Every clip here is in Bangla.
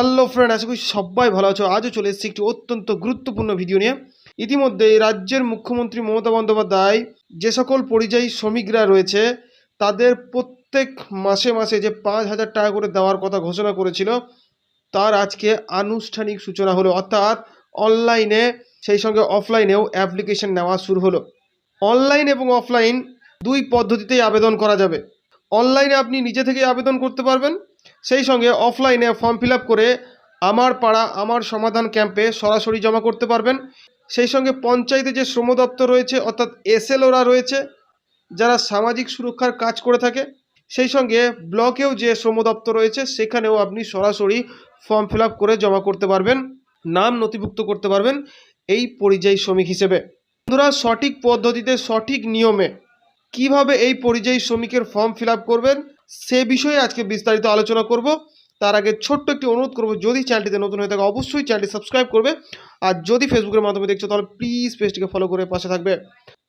হ্যালো ফ্রেন্ড আশা করি সবাই ভালো আছো। আজও চলে এসেছি একটি অত্যন্ত গুরুত্বপূর্ণ ভিডিও নিয়ে। ইতিমধ্যে রাজ্যের মুখ্যমন্ত্রী মমতা বন্দ্যোপাধ্যায় যে সকল পরিযায়ী শ্রমিকরা রয়েছে, তাদের প্রত্যেক মাসে মাসে যে পাঁচ হাজার টাকা করে দেওয়ার কথা ঘোষণা করেছিল, তার আজকে আনুষ্ঠানিক সূচনা হলো। অর্থাৎ অনলাইনে সেই সঙ্গে অফলাইনেও অ্যাপ্লিকেশন নেওয়া শুরু হলো। অনলাইন এবং অফলাইন দুই পদ্ধতিতেই আবেদন করা যাবে। অনলাইনে আপনি নিজে থেকেই আবেদন করতে পারবেন সেই সঙ্গে অফলাইনে ফর্ম ফিল করে আমার পাড়া, আমার সমাধান ক্যাম্পে সরাসরি জমা করতে পারবেন। সেই সঙ্গে পঞ্চায়েতে যে শ্রম দপ্তর রয়েছে, অর্থাৎ এসএলওরা রয়েছে, যারা সামাজিক সুরক্ষার কাজ করে থাকে, সেই সঙ্গে ব্লকেও যে শ্রম দপ্তর রয়েছে, সেখানেও আপনি সরাসরি ফর্ম ফিল করে জমা করতে পারবেন, নাম নথিভুক্ত করতে পারবেন এই পরিযায়ী শ্রমিক হিসেবে। বন্ধুরা, সঠিক পদ্ধতিতে সঠিক নিয়মে কীভাবে এই পরিযায়ী শ্রমিকের ফর্ম ফিল করবেন সে বিষয়ে আজকে বিস্তারিত আলোচনা করব। তার আগে ছোট্ট একটি অনুরোধ করব, যদি চ্যানেলটিতে নতুন হয়ে থাকে, অবশ্যই চ্যানেলটি সাবস্ক্রাইব করবে। আর যদি ফেসবুকের মাধ্যমে দেখছ, তাহলে প্লিজ পেজটিকে ফলো করে পাশে থাকবে।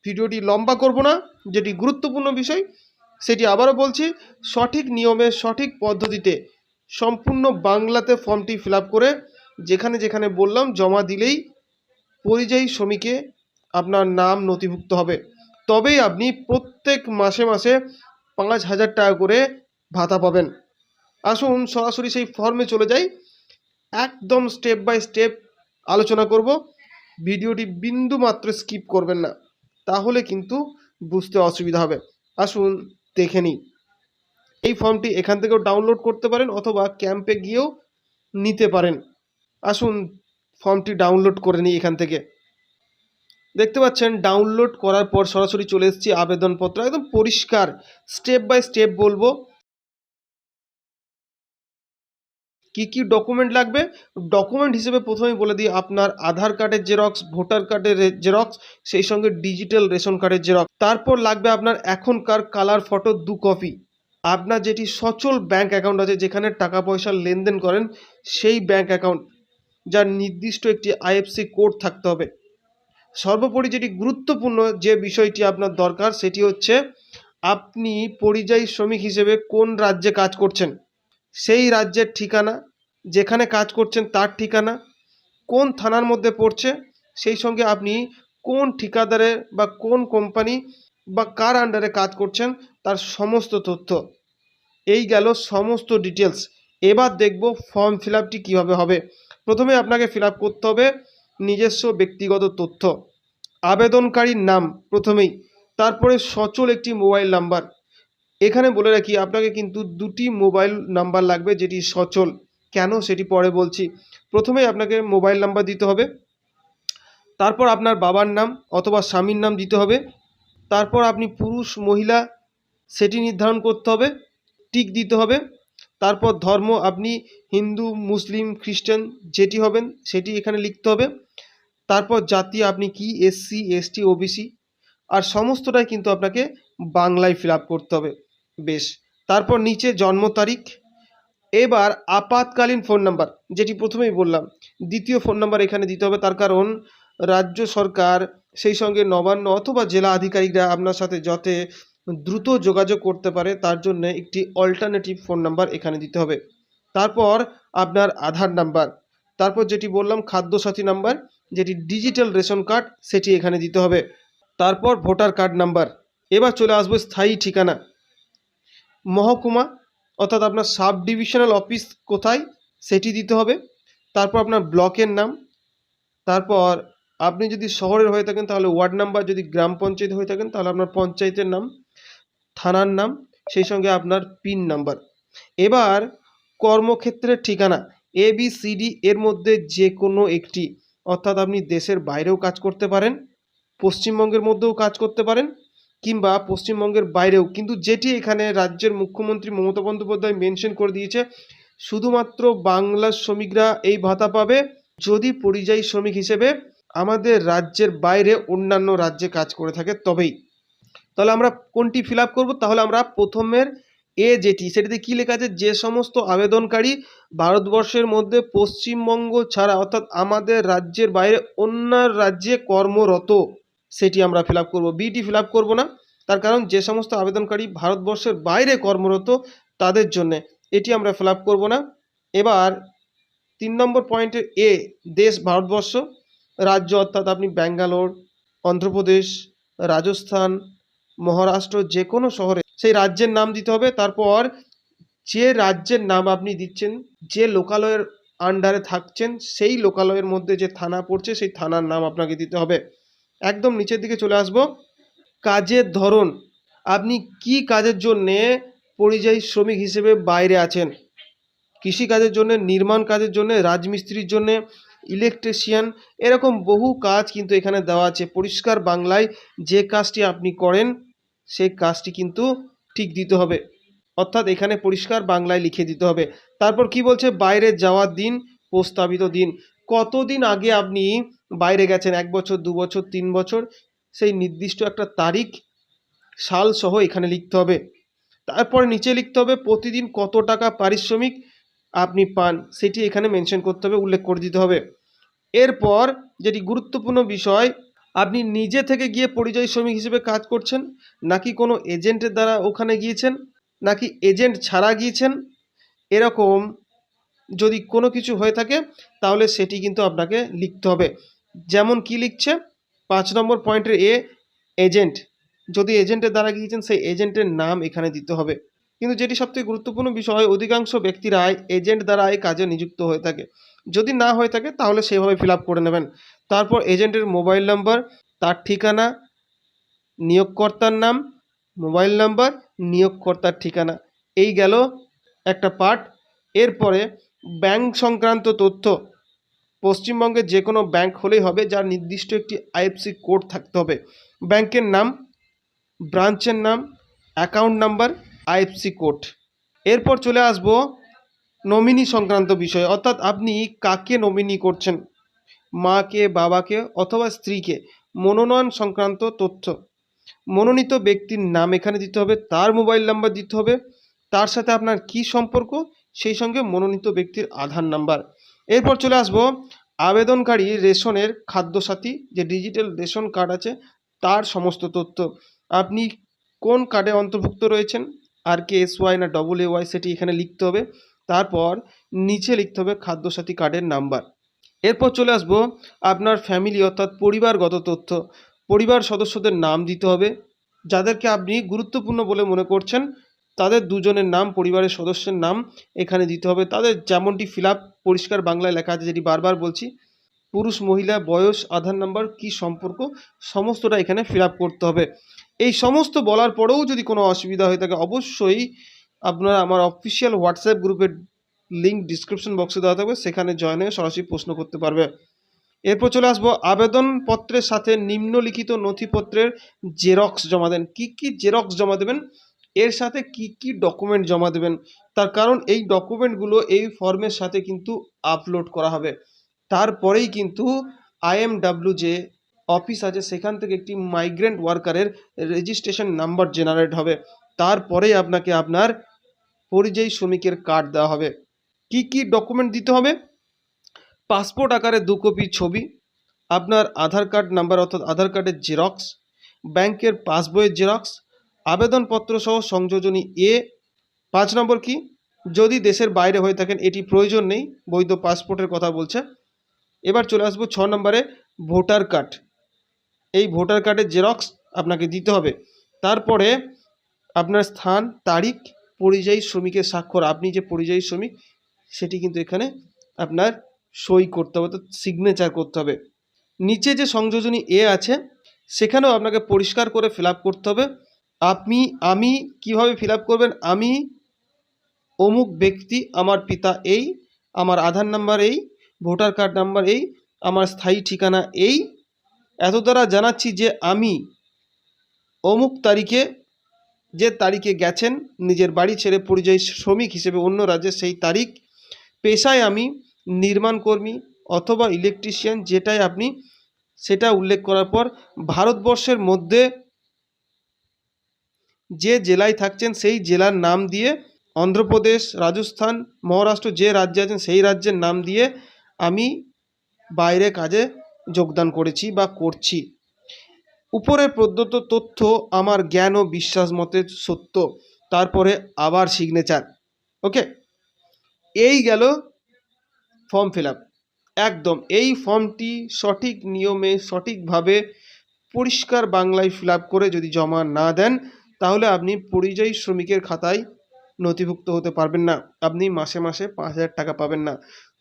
ভিডিওটি লম্বা করব না, যেটি গুরুত্বপূর্ণ বিষয়, সেটি আবারও বলছি, সঠিক নিয়মে, সঠিক পদ্ধতিতে সম্পূর্ণ বাংলাতে ফর্মটি ফিল করে যেখানে যেখানে বললাম, জমা দিলেই পরিযায়ী শ্রমিকে আপনার নাম নথিভুক্ত হবে। তবেই আপনি প্রত্যেক মাসে মাসে পাঁচ হাজার টাকা করে ভাতা পাবেন। আসুন সরাসরি সেই ফর্মে চলে যাই। একদম স্টেপ বাই স্টেপ আলোচনা করব। ভিডিওটি বিন্দু মাত্র স্কিপ করবেন না। তাহলে কিন্তু বুঝতে অসুবিধা হবে। আসুন দেখে নিই। এই ফর্মটি এখান থেকেও ডাউনলোড করতে পারেন অথবা ক্যাম্পে গিয়েও নিতে পারেন। আসুন ফর্মটি ডাউনলোড করে নিই এখান থেকে। দেখতে পাচ্ছেন ডাউনলোড করার পর সরাসরি চলে এসেছি আবেদনপত্র। একদম পরিষ্কার স্টেপ বাই স্টেপ বলব। কি কি ডকুমেন্ট লাগবে? ডকুমেন্ট হিসেবে প্রথমেই বলে দিই, আপনার আধার কার্ডের জেরক্স ভোটার কার্ডের জেরক্স সেই সঙ্গে ডিজিটাল রেশন কার্ডের জেরক্স তারপর লাগবে আপনার এখনকার কালার ফটো দু কপি আপনার যেটি সচল ব্যাংক অ্যাকাউন্ট আছে, যেখানে টাকা পয়সার লেনদেন করেন, সেই ব্যাংক অ্যাকাউন্ট যার নির্দিষ্ট একটি আইএফসি কোড থাকতে হবে। সর্বোপরি যেটি গুরুত্বপূর্ণ যে বিষয়টি আপনার দরকার সেটি হচ্ছে আপনি পরিযায়ী শ্রমিক হিসেবে কোন রাজ্যে কাজ করছেন? সেই রাজ্যের ঠিকানা, যেখানে কাজ করছেন তার ঠিকানা, কোন থানার মধ্যে পড়ছে, সেই সঙ্গে আপনি কোন ঠিকাদারের বা কোন কোম্পানি বা কার আন্ডারে কাজ করছেন, তার সমস্ত তথ্য। এই গেল সমস্ত ডিটেলস এবার দেখব ফর্ম ফিল আপটি কীভাবে হবে। প্রথমে আপনাকে ফিল আপ করতে হবে নিজস্ব ব্যক্তিগত তথ্য। আবেদনকারীর নাম প্রথমেই, তারপরে সচল একটি মোবাইল নাম্বার। এখানে বলে রাখি, আপনাকে কিন্তু দুটি মোবাইল নাম্বার লাগবে যেটি সচল। কেন সেটি পরে বলছি। প্রথমেই আপনাকে মোবাইল নাম্বার দিতে হবে। তারপর আপনার বাবার নাম অথবা স্বামীর নাম দিতে হবে। তারপর আপনি পুরুষ, মহিলা, সেটি নির্ধারণ করতে হবে। টিক দিতে হবে। তারপর ধর্ম, আপনি হিন্দু, মুসলিম, খ্রিস্টান, যেটি হবেন, সেটি এখানে লিখতে হবে। তারপর জাতি, আপনি কি এসসি এসটি ওবিসি আর সমস্তটাই কিন্তু আপনাকে বাংলায় ফিল করতে হবে। বেশ, তারপর নিচে জন্ম তারিখ। এবার আপাতকালীন ফোন নাম্বার, যেটি প্রথমেই বললাম, দ্বিতীয় ফোন নাম্বার এখানে দিতে হবে। তার কারণ, রাজ্য সরকার সেই সঙ্গে নবান্ন অথবা জেলা আধিকারিকরা আপনার সাথে যাতে দ্রুত যোগাযোগ করতে পারে, তার জন্য একটি অল্টারনেটিভ ফোন নাম্বার এখানে দিতে হবে। তারপর আপনার আধার নাম্বার। তারপর যেটি বললাম খাদ্যসাথী নাম্বার, যেটি ডিজিটাল রেশন কার্ড, সেটি এখানে দিতে হবে। তারপর ভোটার কার্ড নাম্বার। এবার চলে আসবে স্থায়ী ঠিকানা। মহকুমা, অর্থাৎ আপনার সাব ডিভিশনাল অফিস কোথায়, সেটি দিতে হবে। তারপর আপনার ব্লকের নাম। তারপর আপনি যদি শহরের হয়ে থাকেন, তাহলে ওয়ার্ড নাম্বার, যদি গ্রাম পঞ্চায়েত হয়ে থাকেন, তাহলে আপনার পঞ্চায়েতের নাম, থানার নাম, সেই সঙ্গে আপনার পিন নাম্বার। এবার কর্মক্ষেত্রের ঠিকানা। এ বি সি ডি এর মধ্যে যে কোনো একটি, অর্থাৎ আপনি দেশের বাইরেও কাজ করতে পারেন, পশ্চিমবঙ্গের মধ্যেও কাজ করতে পারেন, কিংবা পশ্চিমবঙ্গের বাইরেও। কিন্তু যেটি এখানে রাজ্যের মুখ্যমন্ত্রী মমতা বন্দ্যোপাধ্যায় মেনশন করে দিয়েছে, শুধুমাত্র বাংলার শ্রমিকরা এই ভাতা পাবে, যদি পরিযায়ী শ্রমিক হিসেবে আমাদের রাজ্যের বাইরে অন্যান্য রাজ্যে কাজ করে থাকে তবেই। তাহলে আমরা কোনটি ফিল আপ করব? তাহলে আমরা প্রথমের এ যেটি, সেটিতে কী লেখা আছে? যে সমস্ত আবেদনকারী ভারতবর্ষের মধ্যে পশ্চিমবঙ্গ ছাড়া, অর্থাৎ আমাদের রাজ্যের বাইরে অন্য রাজ্যে কর্মরত, সেটি আমরা ফিল আপ করব। বিটি ফিল আপ করব না, তার কারণ যে সমস্ত আবেদনকারী ভারতবর্ষের বাইরে কর্মরত, তাদের জন্যে এটি আমরা ফিল আপ করব না। এবার তিন নম্বর পয়েন্টের এ, দেশ ভারতবর্ষ, রাজ্য অর্থাৎ আপনি ব্যাঙ্গালোর, অন্ধ্রপ্রদেশ, রাজস্থান, মহারাষ্ট্র, যে কোনো শহরে সেই রাজ্যের নাম দিতে হবে। তারপর যে রাজ্যের নাম আপনি দিচ্ছেন, যে লোকালয়ের আন্ডারে থাকছেন, সেই লোকালয়ের মধ্যে যে থানা পড়ছে, সেই থানার নাম আপনাকে দিতে হবে। একদম নিচের দিকে চলে আসব। কাজের ধরন। আপনি কি কাজের জন্যে পরিযায়ী শ্রমিক হিসেবে বাইরে আছেন? কৃষিকাজের জন্য, নির্মাণ কাজের জন্য, রাজমিস্ত্রির জন্য ইলেকট্রিশিয়ান এরকম বহু কাজ কিন্তু এখানে দেওয়া আছে। পরিষ্কার বাংলায় যে কাজটি আপনি করেন, সেই কাজটি কিন্তু ঠিক দিতে হবে। অর্থাৎ এখানে পরিষ্কার বাংলায় লিখে দিতে হবে। তারপর কি বলছে? বাইরে যাওয়ার দিন, প্রস্তাবিত দিন। কতদিন আগে আপনি বাইরে গেছেন? এক বছর, দু বছর, তিন বছর? সেই নির্দিষ্ট একটা তারিখ, সাল সহ এখানে লিখতে হবে। তারপরে নিচে লিখতে হবে, প্রতিদিন কত টাকা পারিশ্রমিক আপনি পান? সেটি এখানে মেনশন করতে হবে, উল্লেখ করে দিতে হবে। এরপর যেটি গুরুত্বপূর্ণ বিষয় আপনি নিজে থেকে গিয়ে পরিযায়ী শ্রমিক হিসেবে কাজ করছেন? নাকি কোনো এজেন্টের দ্বারা ওখানে গিয়েছেন? নাকি এজেন্ট ছাড়া গিয়েছেন? এরকম যদি কোনো কিছু হয়ে থাকে, তাহলে সেটি কিন্তু আপনাকে লিখতে হবে। যেমন কি লিখছে? পাঁচ নম্বর পয়েন্টের এ, এজেন্ট। যদি এজেন্টের দ্বারা গিয়েছেন, সেই এজেন্টের নাম এখানে দিতে হবে। কিন্তু যেটি সবথেকে গুরুত্বপূর্ণ বিষয়, অধিকাংশ ব্যক্তিরাই এজেন্ট দ্বারা এই কাজে নিযুক্ত হয়ে থাকে। যদি না হয়ে থাকে, তাহলে সেভাবে ফিল করে নেবেন। তারপর এজেন্টের মোবাইল নাম্বার, তার ঠিকানা, নিয়োগকর্তার নাম, মোবাইল নাম্বার, নিয়োগকর্তার ঠিকানা। এই গেল একটা পার্ট। এরপরে ব্যাংক সংক্রান্ত তথ্য। পশ্চিমবঙ্গের যে কোনো ব্যাংক হলেই হবে, যার নির্দিষ্ট একটি আইএফসি কোড থাকতে হবে। ব্যাংকের নাম, ব্রাঞ্চের নাম, অ্যাকাউন্ট নাম্বার, আইএফসি কোড। এরপর চলে আসব নমিনি সংক্রান্ত বিষয়, অর্থাৎ আপনি কাকে নমিনি করছেন? মাকে, বাবাকে অথবা স্ত্রীকে? মনোনয়ন সংক্রান্ত তথ্য। মনোনীত ব্যক্তির নাম এখানে দিতে হবে, তার মোবাইল নাম্বার দিতে হবে, তার সাথে আপনার কি সম্পর্ক? সেই সঙ্গে মনোনীত ব্যক্তির আধার নাম্বার এরপর চলে আসব আবেদনকারী রেশনের খাদ্যসাথী, যে ডিজিটাল রেশন কার্ড আছে, তার সমস্ত তথ্য। আপনি কোন কার্ডে অন্তর্ভুক্ত রয়েছেন? আর কে এস ওয়াই না ডবল এ ওয়াই সেটি এখানে লিখতে হবে। তারপর নিচে লিখতে হবে খাদ্যসাথী কার্ডের নাম্বার। এরপর চলে আসব আপনার ফ্যামিলি অর্থাৎ পরিবারগত তথ্য। পরিবার সদস্যদের নাম দিতে হবে। যাদেরকে আপনি গুরুত্বপূর্ণ বলে মনে করছেন, তাদের দুজনের নাম, পরিবারের সদস্যের নাম এখানে দিতে হবে। তাদের যেমনটি ফিল পরিষ্কার বাংলায় লেখা আছে যেটি বারবার বলছি, পুরুষ, মহিলা, বয়স, আধার নাম্বার, কি সম্পর্ক, সমস্তটা এখানে ফিল করতে হবে। এই সমস্ত বলার পরেও যদি কোনো অসুবিধা হয়ে থাকে, অবশ্যই আপনারা আমার অফিসিয়াল হোয়াটসঅ্যাপ গ্রুপের লিঙ্ক ডিসক্রিপশন বক্সে দেওয়া থাকবে, সেখানে জয়েন হয়ে সরাসরি প্রশ্ন করতে পারবে। এরপর চলে আসব আবেদনপত্রের সাথে নিম্নলিখিত নথিপত্রের জেরক্স জমা দেন। কী কী জেরক্স জমা দেবেন? এর সাথে কি কি ডকুমেন্ট জমা দেবেন? তার কারণ এই ডকুমেন্টগুলো এই ফর্মের সাথে কিন্তু আপলোড করা হবে। তারপরেই কিন্তু আইএমডাব্লিউ যে অফিস আছে, সেখান থেকে একটি মাইগ্রেন্ট ওয়ার্কারের রেজিস্ট্রেশন নাম্বার জেনারেট হবে। তারপরেই আপনাকে আপনার পরিযায়ী শ্রমিকের কার্ড দেওয়া হবে। কি কি ডকুমেন্ট দিতে হবে? পাসপোর্ট আকারে দু কপি ছবি, আপনার আধার কার্ড নাম্বার অর্থাৎ আধার কার্ডের জেরক্স ব্যাংকের পাসবইয়ের জেরক্স আবেদনপত্র সহ সংযোজনী এ পাঁচ নম্বর কি? যদি দেশের বাইরে হয়ে থাকেন, এটি প্রয়োজন নেই, বৈধ পাসপোর্টের কথা বলছে। এবার চলে আসব ছ নম্বরে ভোটার কার্ড এই ভোটার কার্ডের জেরক্স আপনাকে দিতে হবে। তারপরে আপনার স্থান, তারিখ পরিযায়ী শ্রমিকের স্বাক্ষর, আপনি যে পরিযায়ী শ্রমিক, সেটি কিন্তু এখানে আপনার সই করতে হবে, অর্থাৎ সিগনেচার করতে হবে। নিচে যে সংযোজনী এ আছে, সেখানেও আপনাকে পরিষ্কার করে ফিল করতে হবে। আপনি, আমি কীভাবে ফিল করবেন? আমি অমুক ব্যক্তি, আমার পিতা এই, আমার আধার নাম্বার এই, ভোটার কার্ড নাম্বার এই, আমার স্থায়ী ঠিকানা এই। এত দ্বারা জানাচ্ছি যে আমি অমুক তারিখে যে তারিখে গেছেন, নিজের বাড়ি ছেড়ে পরিযায়ী শ্রমিক হিসেবে অন্য রাজ্যে, সেই তারিখ পেশায় আমি নির্মাণ কর্মী অথবা ইলেকট্রিশিয়ান যেটাই আপনি সেটা উল্লেখ করার পর ভারতবর্ষের মধ্যে যে জেলায় থাকছেন, সেই জেলার নাম দিয়ে অন্ধ্রপ্রদেশ, রাজস্থান, মহারাষ্ট্র যে রাজ্যে আছেন, সেই রাজ্যের নাম দিয়ে আমি বাইরে কাজে যোগদান করেছি বা করছি। উপরে প্রদত্ত তথ্য আমার জ্ঞান ও বিশ্বাস মতে সত্য, তারপরে আবার সিগনেচার ওকে এই গেল ফর্ম ফিল একদম, এই ফর্মটি সঠিক নিয়মে, সঠিকভাবে পরিষ্কার বাংলায় ফিল করে যদি জমা না দেন, তাহলে আপনি পরিযায়ী শ্রমিকের খাতায় নথিভুক্ত হতে পারবেন না। আপনি মাসে মাসে পাঁচ হাজার টাকা পাবেন না।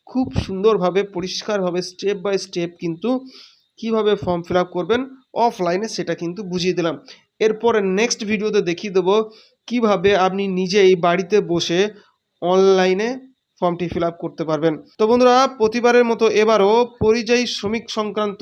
খুব সুন্দরভাবে, পরিষ্কারভাবে স্টেপ বাই স্টেপ কিন্তু কীভাবে ফর্ম ফিল করবেন? অফলাইনে সেটা কিন্তু বুঝিয়ে দিলাম। এরপরে নেক্সট ভিডিওতে দেখিয়ে দেবো কীভাবে আপনি নিজেই বাড়িতে বসে অনলাইনে ফর্মটি ফিল করতে পারবেন। তো বন্ধুরা, প্রতিবারের মতো এবারও পরিযায়ী শ্রমিক সংক্রান্ত